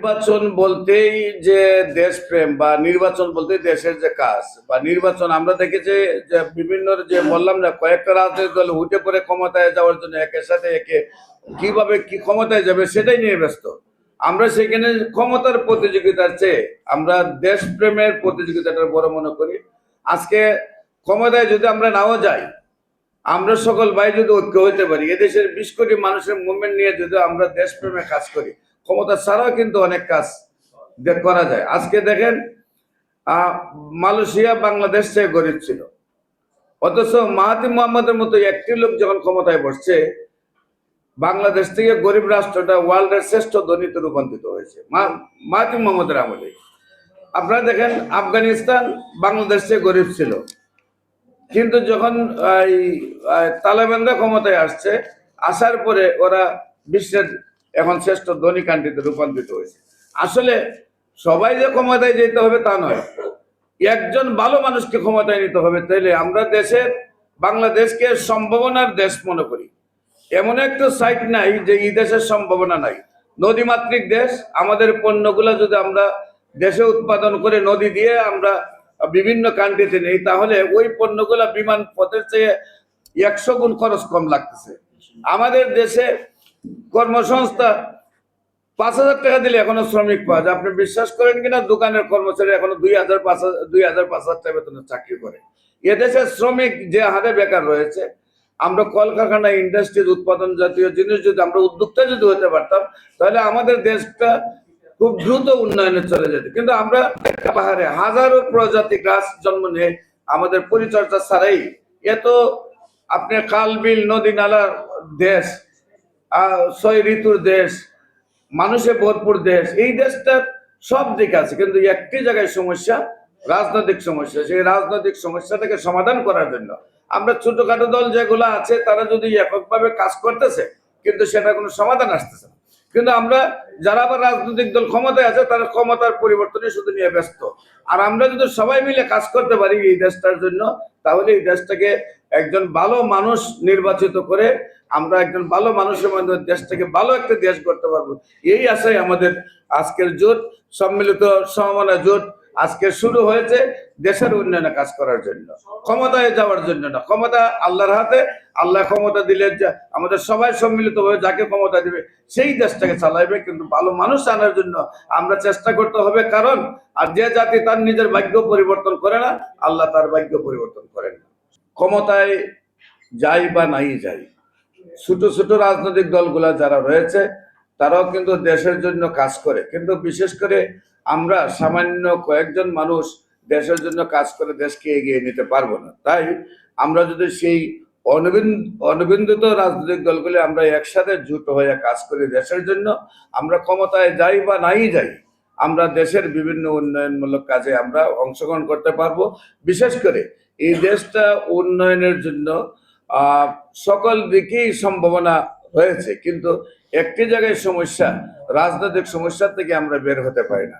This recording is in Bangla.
নির্বাচন বলতেই যে দেশপ্রেম বা নির্বাচন বলতেই দেশের যে কাজ বা নির্বাচন, আমরা দেখেছি যে বিভিন্ন যে বললাম না, কয়েকটা রাজনৈতিক দল উঠে পড়ে ক্ষমতায় যাওয়ার জন্য একের সাথে একে কীভাবে কি ক্ষমতায় যাবে সেটাই নিয়ে ব্যস্ত। আমরা সেখানে ক্ষমতার প্রতিযোগিতার চেয়ে আমরা দেশপ্রেমের প্রতিযোগিতাটা বড় মনে করি। আজকে ক্ষমতায় যদি আমরা নাও যাই, আমরা সকল ভাই যদি ঐক্য হইতে পারি, এদেশের বিশ কোটি মানুষের মুভমেন্ট নিয়ে যদি আমরা দেশপ্রেমে কাজ করি ক্ষমতা ছাড়াও কিন্তু অনেক কাজ করা যায়। আজকে দেখেন মালয়েশিয়া বাংলাদেশ চেয়ে গরিব ছিল। অথচ মাহাতি মোহাম্মদের মতো একটি লোক যখন ক্ষমতায় বসছে, বাংলাদেশ থেকে গরিব রাষ্ট্রটা ওয়ার্ল্ডের শ্রেষ্ঠ ধনীতে রূপান্তরিত হয়েছে। মাহাতি মোহাম্মদের আমলে। আপনারা দেখেন, আফগানিস্তান বাংলাদেশ থেকে গরিব ছিল। কিন্তু যখন এই তালেবানরা ক্ষমতায় আসছে, আসার পরে ওরা বিশ্বের এখন শ্রেষ্ঠ ধনী কান্ট্রিতে রূপান্তরিত হয়েছে। আসলে সবাই যে ক্ষমতায় যেতে হবে তা নয়। একজন ভালো মানুষকে ক্ষমতায় নিতে হবে, তাইলে আমরা দেশের, বাংলাদেশকে সম্ভাবনার দেশ মনে করি। এমন একটা সাইট নাই যে এই দেশের সম্ভাবনা নাই। নদীমাতৃক দেশ, আমাদের পণ্যগুলো যদি আমরা দেশে উৎপাদন করে নদী দিয়ে আমরা বিভিন্ন কান্ট্রিতে নেই, তাহলে ওই পণ্যগুলো বিমান পথের চেয়ে একশো গুণ খরচ কম লাগতেছে। আমাদের দেশে কর্মসংস্থা পাঁচ হাজার টাকা দিলে এখনও শ্রমিক পাওয়া যায়। আপনি বিশ্বাস করেন কিনা, দোকানের কর্মচারী এখনও দুই হাজার, পাঁচ দুই হাজার, পাঁচ হাজার টাকা বেতনে চাকরি করে। এদেশের শ্রমিক যে হারে বেকার রয়েছে, আমরা কলকারখানা ইন্ডাস্ট্রিজ, উৎপাদন জাতীয় জিনিস যদি আমরা উদ্যোক্তা যদি হতে পারতাম, তাহলে আমাদের দেশটা খুব দ্রুত উন্নয়নে চলে যেত। কিন্তু আমরা পাহাড়ে হাজারো প্রজাতি গাছ জন্ম নিয়ে আমাদের পরিচর্যা ছাড়াই এত আপনি খাল, বিল, নদী নালার দেশ ছয় ঋতুর দেশ, মানুষে ভরপুর দেশ, এই দেশটা সব দিক আছে, কিন্তু একটি জায়গায় সমস্যা, রাজনৈতিক সমস্যা, সেই রাজনৈতিক সমস্যাটাকে সমাধান করার জন্য। আমরা ছোটখাটো দল যেগুলো আছে, তারা যদি এককভাবে কাজ করতেছে, কিন্তু সেটা কোনো সমাধান আসতেছে না। কিন্তু আমরা যারা আবার রাজনৈতিক দল ক্ষমতায় আছে, তারা ক্ষমতার পরিবর্তনে শুধু নিয়ে ব্যস্ত। আর আমরা যদি সবাই মিলে কাজ করতে পারি এই দেশটার জন্য, তাহলে এই দেশটাকে একজন ভালো মানুষ নির্বাচিত করে আমরা একজন ভালো মানুষের মাধ্যমে দেশটাকে ভালো একটা দেশ করতে পারব। এই আশাই আমাদের আজকের জোট, সম্মিলিত সমমনা জোট আজকে শুরু হয়েছে দেশের উন্নয়নে কাজ করার জন্য। ক্ষমতায় যাওয়ার জন্য না। ক্ষমতা আল্লাহর হাতে, আল্লাহ ক্ষমতা দিলে আমাদের সবাই সম্মিলিত হয়ে যাকে ক্ষমতা দিবে, সেই দেশটাকে চালাইবে। কিন্তু ভালো মানুষ আনার জন্য আমরা চেষ্টা করতে হবে। কারণ, আর যে জাতি তার নিজের ভাগ্য পরিবর্তন করে না, আল্লাহ তার ভাগ্য পরিবর্তন করেন না। ক্ষমতায় যাই বা নাই যাই, ছোট ছোট রাজনৈতিক দলগুলা যারা রয়েছে, তারাও কিন্তু দেশের জন্য কাজ করে। কিন্তু বিশেষ করে আমরা সামান্য কয়েকজন মানুষ দেশের জন্য কাজ করে দেশকে এগিয়ে নিতে পারব না। তাই আমরা যদি সেই অনবিন্দ অনবিন্দিত রাজনৈতিক দলগুলি আমরা একসাথে জুট হয়ে কাজ করি দেশের জন্য, আমরা ক্ষমতায় যাই বা নাই যাই, আমরা দেশের বিভিন্ন উন্নয়নমূলক কাজে আমরা অংশগ্রহণ করতে পারব। বিশেষ করে এই দেশটা উন্নয়নের জন্য সকল দিকেই সম্ভাবনা হয়েছে। কিন্তু একটি জায়গায় সমস্যা, রাজনৈতিক সমস্যা থেকে আমরা বের হতে পারি না।